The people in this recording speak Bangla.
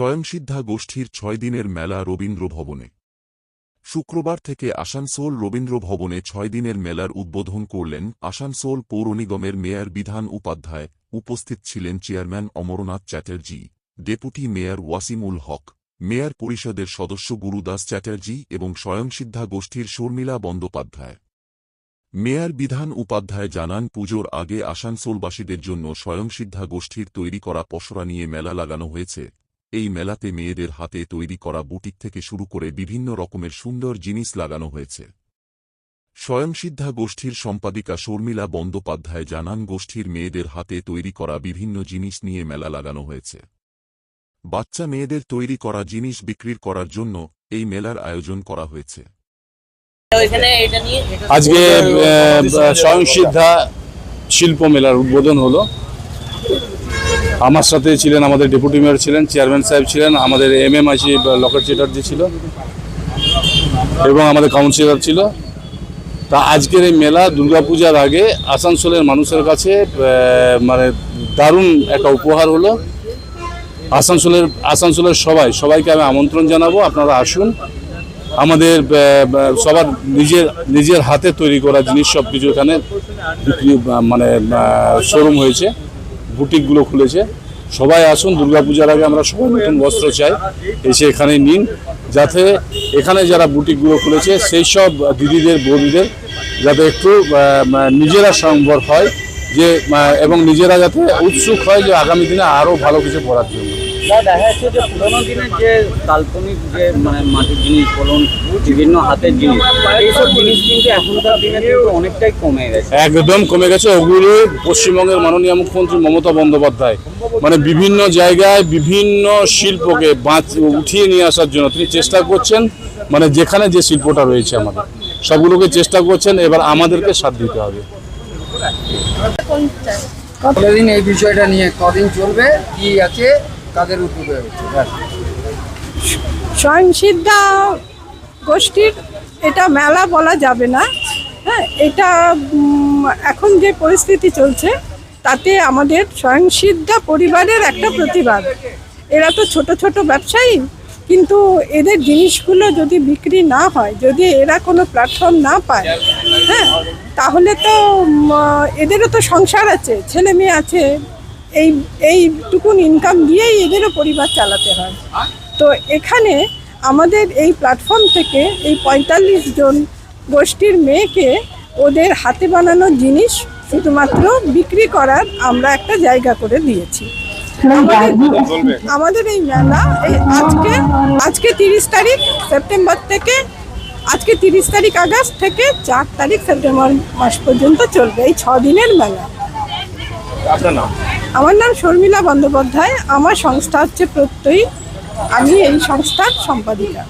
স্বয়ংসিদ্ধা গোষ্ঠীর ছয় দিনের মেলা রবীন্দ্র ভবনে শুক্রবার থেকে আসানসোল রবীন্দ্র ভবনে ছয় দিনের মেলার উদ্বোধন করলেন আসানসোল পৌর নিগমের মেয়র বিধান উপাধ্যায়, উপস্থিত ছিলেন chairman Amarnath Chatterjee, deputy mayor Wasimul Haque, mayor পরিষদের সদস্য গুরুদাস চ্যাটার্জি এবং স্বয়ংসিদ্ধা গোষ্ঠীর শর্মিলা বন্দ্যোপাধ্যায়। মেয়র বিধান উপাধ্যায় জানান, পুজোর আগে আসানসোলবাসীদের জন্য স্বয়ংসিদ্ধা গোষ্ঠীর তৈরি করা পসরা নিয়ে মেলা লাগানো হয়েছে। এই মেলাতে মেয়েদের হাতে তৈরি করা বুটিক থেকে শুরু করে বিভিন্ন রকমের সুন্দর জিনিস লাগানো হয়েছে। স্বয়ংসিদ্ধা গোষ্ঠীর সম্পাদিকা শর্মিলা বন্দ্যোপাধ্যায় জানান গোষ্ঠীর মেয়েদের হাতে তৈরি করা বিভিন্ন জিনিস নিয়ে মেলা লাগানো হয়েছে। বাচ্চা মেয়েদের তৈরি করা জিনিস বিক্রির করার জন্য এই মেলার আয়োজন করা হয়েছে। আজকে স্বয়ংসিদ্ধা শিল্প মেলার উদ্বোধন হলো। আমার সাথে ছিলেন আমাদের ডেপুটি মেয়র ছিলেন, চেয়ারম্যান সাহেব ছিলেন, আমাদের M M I C Locket Chatterjee ছিল, এবং আমাদের কাউন্সিলর ছিল। তা আজকের এই মেলা দুর্গাপূজার আগে আসানসোলের মানুষের কাছে মানে দারুণ একটা উপহার হলো। আসানসোলের আসানসোলের সবাই, সবাইকে আমি আমন্ত্রণ জানাব, আপনারা আসুন। আমাদের সবার নিজের নিজের হাতে তৈরি করা জিনিস সব কিছু এখানে মানে শোরুম হয়েছে। বুটিকগুলো খুলেছে। সবাই আসুন, দুর্গাপূজার আগে আমরা সবাই নতুন বস্ত্র চাই, এসে এখানে নিন, যাতে এখানে যারা বুটিকগুলো খুলেছে, সেই সব দিদিদের, বৌদিদের যাতে একটু নিজেরা সম্ভব হয়, যে এবং নিজেরা যাতে উৎসুক হয় যে আগামী দিনে আরও ভালো কিছু পড়ার জন্য। যা দেখা যাচ্ছে যে পুরোনো দিনের যে কাল্পনিক যে মানে মাটির জিনিস বলুন বিভিন্ন হাতের জিনিস এইসব জিনিস কিন্তু এখনকার দিনে কিন্তু অনেকটাই কমে গেছে। একদম কমে গেছে। ওগুলো পশ্চিমবঙ্গের মাননীয় মুখ্যমন্ত্রী মমতা বন্দ্যোপাধ্যায় মানে বিভিন্ন জায়গায় বিভিন্ন শিল্পকে বাঁচ উঠিয়ে নিয়ে আসার জন্য তিনি চেষ্টা করছেন মানে যেখানে যে শিল্পটা রয়েছে আমাদের সবগুলোকে চেষ্টা করছেন এবার আমাদেরকে সাথ দিতে হবে। কতদিন এই বিষয়টা নিয়ে কদিন চলবে কি আছে? কাদের উদ্যোগে স্বয়ংসিদ্ধা গোষ্ঠীর এটা মেলা বলা যাবে না। হ্যাঁ এটা এখন যে পরিস্থিতি চলছে, তাতে আমাদের স্বয়ংসিদ্ধা পরিবারের একটা প্রতিবাদ। এরা তো ছোট ছোট ব্যবসায়ী, কিন্তু এদের জিনিসগুলো যদি বিক্রি না হয়, যদি এরা কোনো প্ল্যাটফর্ম না পায় হ্যাঁ তাহলে তো এদেরও তো সংসার আছে, ছেলে মেয়ে আছে এই এইটুকুন ইনকাম দিয়েই এদেরও পরিবার চালাতে হয়। তো এখানে আমাদের এই প্ল্যাটফর্ম থেকে এই পঁয়তাল্লিশ জন গোষ্ঠীর মেয়েকে ওদের হাতে বানানো জিনিস শুধুমাত্র বিক্রি করার আমরা একটা জায়গা করে দিয়েছি। আমাদের- আমাদের এই মেলা এই আজকে আজকে তিরিশ তারিখ সেপ্টেম্বর থেকে আজকে তিরিশ তারিখ আগস্ট থেকে চার তারিখ সেপ্টেম্বর মাস পর্যন্ত চলবে। এই ছ দিনের মেলা। আমার নাম শর্মিলা বন্দ্যোপাধ্যায়। আমার সংস্থা হচ্ছে প্রত্যয়ী। আমি এই সংস্থার সম্পাদিকা।